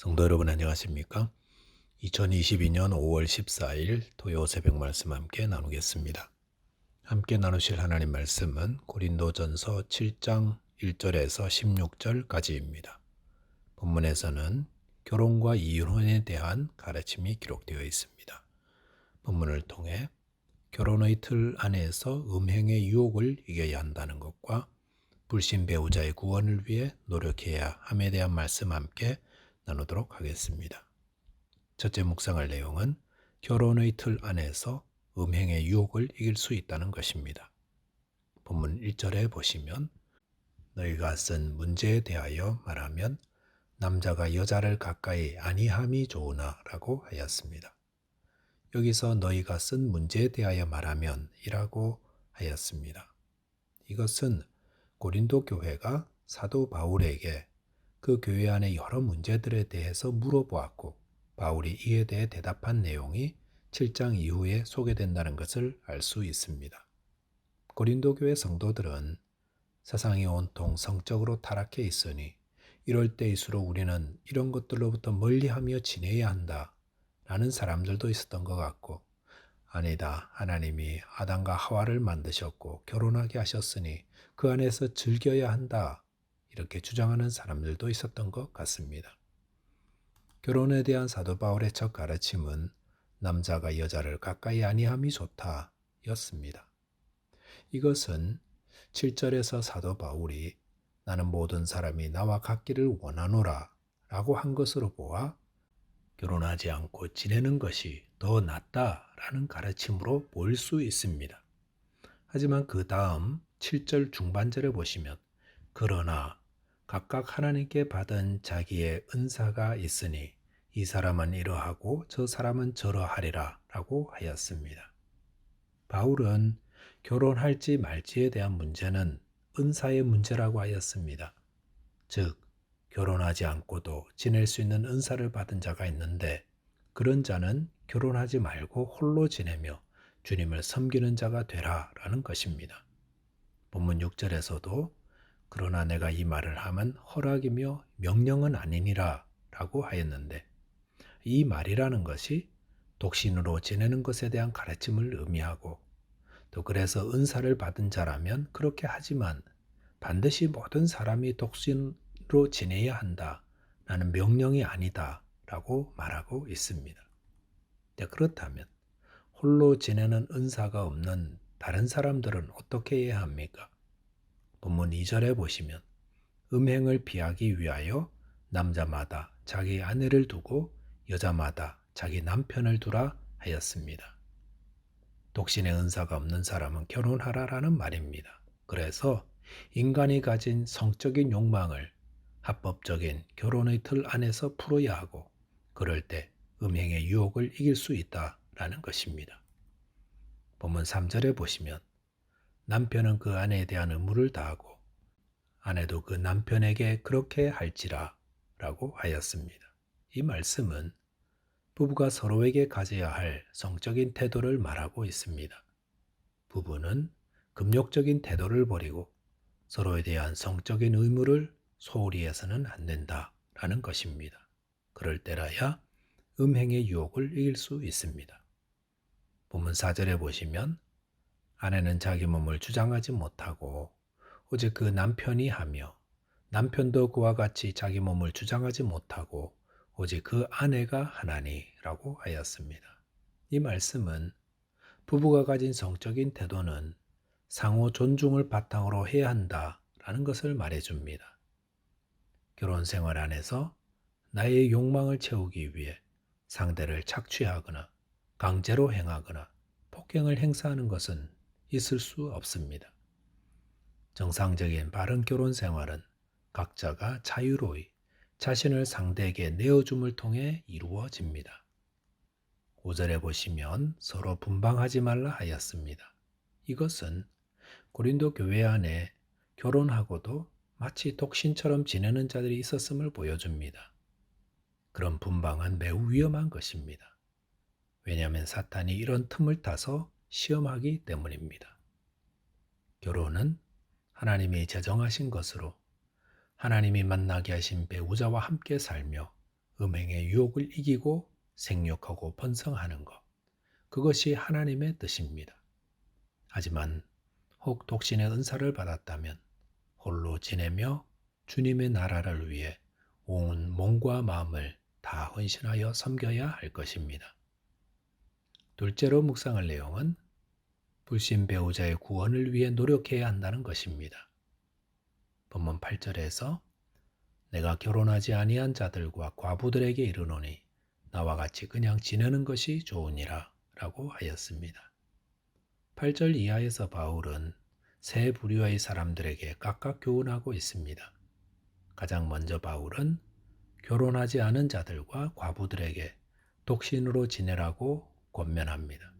성도 여러분 안녕하십니까? 2022년 5월 14일 토요 새벽 말씀 함께 나누겠습니다. 함께 나누실 하나님 말씀은 고린도전서 7장 1절에서 16절까지입니다. 본문에서는 결혼과 이혼에 대한 가르침이 기록되어 있습니다. 본문을 통해 결혼의 틀 안에서 음행의 유혹을 이겨야 한다는 것과 불신 배우자의 구원을 위해 노력해야 함에 대한 말씀 함께 나누도록 하겠습니다. 첫째 묵상할 내용은 결혼의 틀 안에서 음행의 유혹을 이길 수 있다는 것입니다. 본문 1절에 보시면 너희가 쓴 문제에 대하여 말하면 남자가 여자를 가까이 아니함이 좋으나 라고 하였습니다. 여기서 너희가 쓴 문제에 대하여 말하면 이라고 하였습니다. 이것은 고린도 교회가 사도 바울에게 그 교회 안의 여러 문제들에 대해서 물어보았고 바울이 이에 대해 대답한 내용이 7장 이후에 소개된다는 것을 알 수 있습니다. 고린도 교회 성도들은 세상이 온통 성적으로 타락해 있으니 이럴 때일수록 우리는 이런 것들로부터 멀리하며 지내야 한다 라는 사람들도 있었던 것 같고 아니다 하나님이 아담과 하와를 만드셨고 결혼하게 하셨으니 그 안에서 즐겨야 한다 이렇게 주장하는 사람들도 있었던 것 같습니다. 결혼에 대한 사도 바울의 첫 가르침은 남자가 여자를 가까이 아니함이 좋다 였습니다. 이것은 7절에서 사도 바울이 나는 모든 사람이 나와 같기를 원하노라 라고 한 것으로 보아 결혼하지 않고 지내는 것이 더 낫다라는 가르침으로 볼 수 있습니다. 하지만 그 다음 7절 중반절에 보시면 그러나 각각 하나님께 받은 자기의 은사가 있으니 이 사람은 이러하고 저 사람은 저러하리라 라고 하였습니다. 바울은 결혼할지 말지에 대한 문제는 은사의 문제라고 하였습니다. 즉, 결혼하지 않고도 지낼 수 있는 은사를 받은 자가 있는데 그런 자는 결혼하지 말고 홀로 지내며 주님을 섬기는 자가 되라 라는 것입니다. 본문 6절에서도 그러나 내가 이 말을 하면 허락이며 명령은 아니니라 라고 하였는데 이 말이라는 것이 독신으로 지내는 것에 대한 가르침을 의미하고 또 그래서 은사를 받은 자라면 그렇게 하지만 반드시 모든 사람이 독신으로 지내야 한다 라는 명령이 아니다 라고 말하고 있습니다. 네, 그렇다면 홀로 지내는 은사가 없는 다른 사람들은 어떻게 해야 합니까? 본문 2절에 보시면 음행을 피하기 위하여 남자마다 자기 아내를 두고 여자마다 자기 남편을 두라 하였습니다. 독신의 은사가 없는 사람은 결혼하라라는 말입니다. 그래서 인간이 가진 성적인 욕망을 합법적인 결혼의 틀 안에서 풀어야 하고 그럴 때 음행의 유혹을 이길 수 있다라는 것입니다. 본문 3절에 보시면 남편은 그 아내에 대한 의무를 다하고 아내도 그 남편에게 그렇게 할지라 라고 하였습니다. 이 말씀은 부부가 서로에게 가져야 할 성적인 태도를 말하고 있습니다. 부부는 금욕적인 태도를 버리고 서로에 대한 성적인 의무를 소홀히 해서는 안 된다라는 것입니다. 그럴 때라야 음행의 유혹을 이길 수 있습니다. 본문 4절에 보시면 아내는 자기 몸을 주장하지 못하고 오직 그 남편이 하며 남편도 그와 같이 자기 몸을 주장하지 못하고 오직 그 아내가 하나니라고 하였습니다. 이 말씀은 부부가 가진 성적인 태도는 상호 존중을 바탕으로 해야 한다라는 것을 말해줍니다. 결혼 생활 안에서 나의 욕망을 채우기 위해 상대를 착취하거나 강제로 행하거나 폭행을 행사하는 것은 있을 수 없습니다. 정상적인 바른 결혼 생활은 각자가 자유로이 자신을 상대에게 내어줌을 통해 이루어집니다. 5절에 보시면 서로 분방하지 말라 하였습니다. 이것은 고린도 교회 안에 결혼하고도 마치 독신처럼 지내는 자들이 있었음을 보여줍니다. 그런 분방은 매우 위험한 것입니다. 왜냐하면 사탄이 이런 틈을 타서 시험하기 때문입니다. 결혼은 하나님이 제정하신 것으로 하나님이 만나게 하신 배우자와 함께 살며 음행의 유혹을 이기고 생육하고 번성하는 것. 그것이 하나님의 뜻입니다. 하지만 혹 독신의 은사를 받았다면 홀로 지내며 주님의 나라를 위해 온 몸과 마음을 다 헌신하여 섬겨야 할 것입니다. 둘째로 묵상할 내용은 불신 배우자의 구원을 위해 노력해야 한다는 것입니다. 본문 8절에서 내가 결혼하지 아니한 자들과 과부들에게 이르노니 나와 같이 그냥 지내는 것이 좋으니라 라고 하였습니다. 8절 이하에서 바울은 세 부류의 사람들에게 각각 교훈하고 있습니다. 가장 먼저 바울은 결혼하지 않은 자들과 과부들에게 독신으로 지내라고 권면합니다.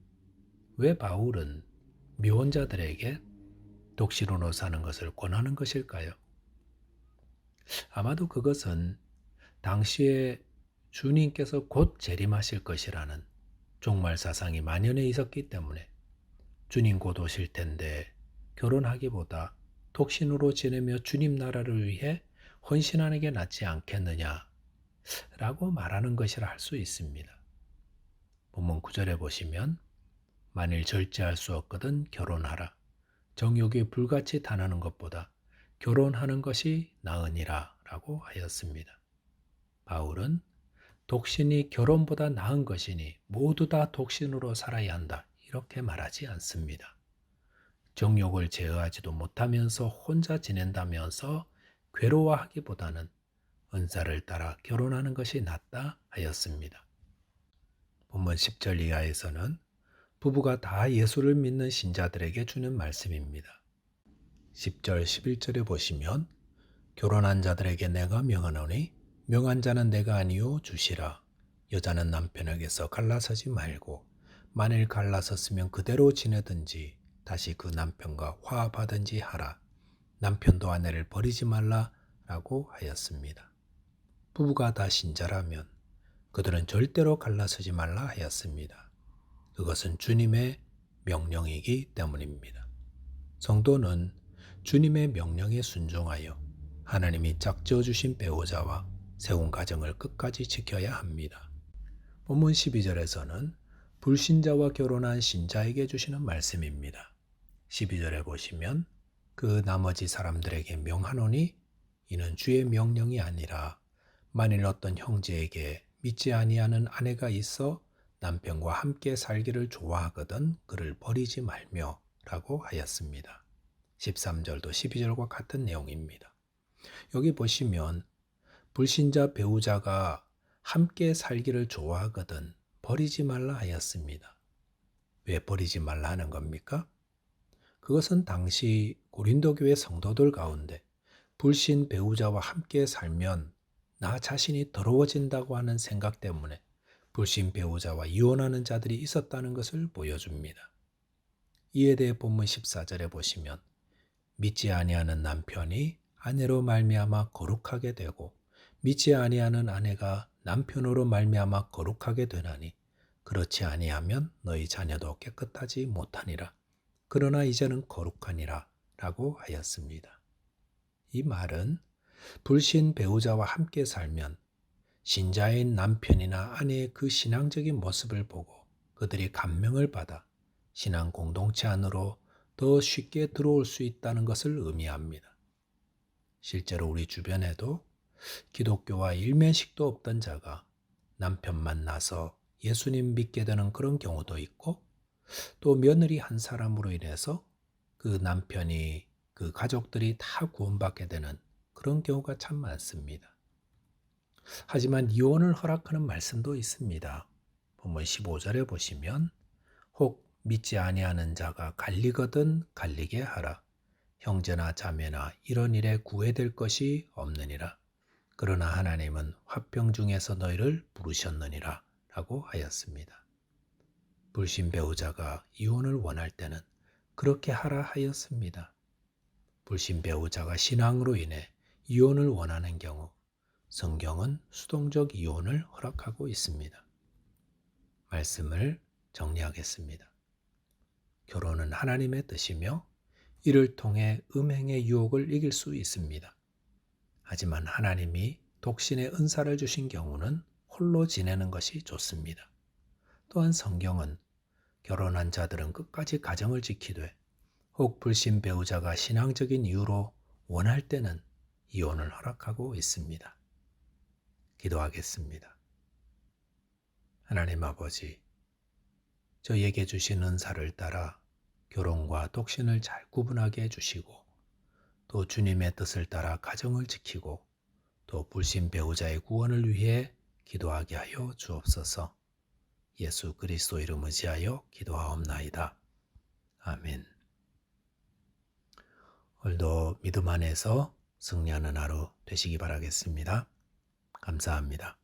왜 바울은 미혼자들에게 독신으로 사는 것을 권하는 것일까요? 아마도 그것은 당시에 주님께서 곧 재림하실 것이라는 종말 사상이 만연해 있었기 때문에 주님 곧 오실 텐데 결혼하기보다 독신으로 지내며 주님 나라를 위해 헌신하는 게 낫지 않겠느냐 라고 말하는 것이라 할 수 있습니다. 본문 9절에 보시면 만일 절제할 수 없거든 결혼하라. 정욕이 불같이 타나는 것보다 결혼하는 것이 나으니라 라고 하였습니다. 바울은 독신이 결혼보다 나은 것이니 모두 다 독신으로 살아야 한다. 이렇게 말하지 않습니다. 정욕을 제어하지도 못하면서 혼자 지낸다면서 괴로워하기보다는 은사를 따라 결혼하는 것이 낫다 하였습니다. 본문 10절 이하에서는 부부가 다 예수를 믿는 신자들에게 주는 말씀입니다. 10절, 11절에 보시면 결혼한 자들에게 내가 명하노니 명한 자는 내가 아니요 주시라. 여자는 남편에게서 갈라서지 말고 만일 갈라섰으면 그대로 지내든지 다시 그 남편과 화합하든지 하라. 남편도 아내를 버리지 말라라고 하였습니다. 부부가 다 신자라면 그들은 절대로 갈라서지 말라 하였습니다. 그것은 주님의 명령이기 때문입니다. 성도는 주님의 명령에 순종하여 하나님이 짝지어 주신 배우자와 세운 가정을 끝까지 지켜야 합니다. 본문 12절에서는 불신자와 결혼한 신자에게 주시는 말씀입니다. 12절에 보시면 그 나머지 사람들에게 명하노니 이는 주의 명령이 아니라 만일 어떤 형제에게 믿지 아니하는 아내가 있어 남편과 함께 살기를 좋아하거든 그를 버리지 말며 라고 하였습니다. 13절도 12절과 같은 내용입니다. 여기 보시면 불신자 배우자가 함께 살기를 좋아하거든 버리지 말라 하였습니다. 왜 버리지 말라 하는 겁니까? 그것은 당시 고린도 교회 성도들 가운데 불신 배우자와 함께 살면 나 자신이 더러워진다고 하는 생각 때문에 불신 배우자와 이혼하는 자들이 있었다는 것을 보여줍니다. 이에 대해 본문 14절에 보시면 믿지 아니하는 남편이 아내로 말미암아 거룩하게 되고 믿지 아니하는 아내가 남편으로 말미암아 거룩하게 되나니 그렇지 아니하면 너희 자녀도 깨끗하지 못하니라. 그러나 이제는 거룩하니라 라고 하였습니다. 이 말은 불신 배우자와 함께 살면 신자인 남편이나 아내의 그 신앙적인 모습을 보고 그들이 감명을 받아 신앙 공동체 안으로 더 쉽게 들어올 수 있다는 것을 의미합니다. 실제로 우리 주변에도 기독교와 일면식도 없던 자가 남편 만나서 예수님 믿게 되는 그런 경우도 있고 또 며느리 한 사람으로 인해서 그 남편이 그 가족들이 다 구원받게 되는 그런 경우가 참 많습니다. 하지만 이혼을 허락하는 말씀도 있습니다. 본문 15절에 보시면 혹 믿지 아니하는 자가 갈리거든 갈리게 하라. 형제나 자매나 이런 일에 구애될 것이 없느니라. 그러나 하나님은 화평 중에서 너희를 부르셨느니라 라고 하였습니다. 불신 배우자가 이혼을 원할 때는 그렇게 하라 하였습니다. 불신 배우자가 신앙으로 인해 이혼을 원하는 경우 성경은 수동적 이혼을 허락하고 있습니다. 말씀을 정리하겠습니다. 결혼은 하나님의 뜻이며 이를 통해 음행의 유혹을 이길 수 있습니다. 하지만 하나님이 독신의 은사를 주신 경우는 홀로 지내는 것이 좋습니다. 또한 성경은 결혼한 자들은 끝까지 가정을 지키되 혹 불신 배우자가 신앙적인 이유로 원할 때는 이혼을 허락하고 있습니다. 기도하겠습니다. 하나님 아버지, 저희에게 주신 은사를 따라 결혼과 독신을 잘 구분하게 해주시고 또 주님의 뜻을 따라 가정을 지키고 또 불신 배우자의 구원을 위해 기도하게 하여 주옵소서. 예수 그리스도 이름 의지하여 기도하옵나이다. 아멘. 오늘도 믿음 안에서 승리하는 하루 되시기 바라겠습니다. 감사합니다.